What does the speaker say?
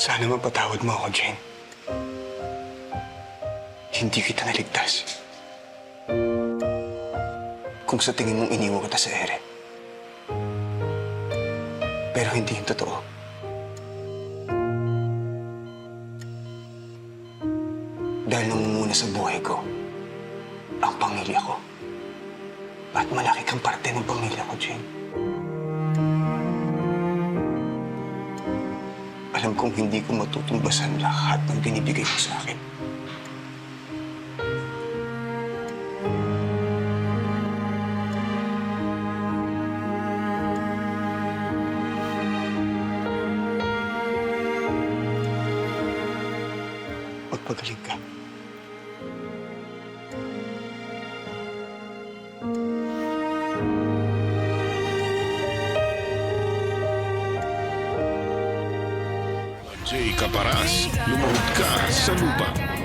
Sana mapatawad mo ako, Jane. Hindi kita naligtas. Kung sa tingin mong iniwan kita sa ere. Pero hindi yung totoo. Dahil namumuna sa buhay ko, ang pamilya ko. At malaki kang parte ng pamilya ko, Jane. Alam kong hindi ko matutumbasan lahat ng binibigay mo sa akin. Magpagaling ka. Jay Caparas, lumuhod ka sa lupa.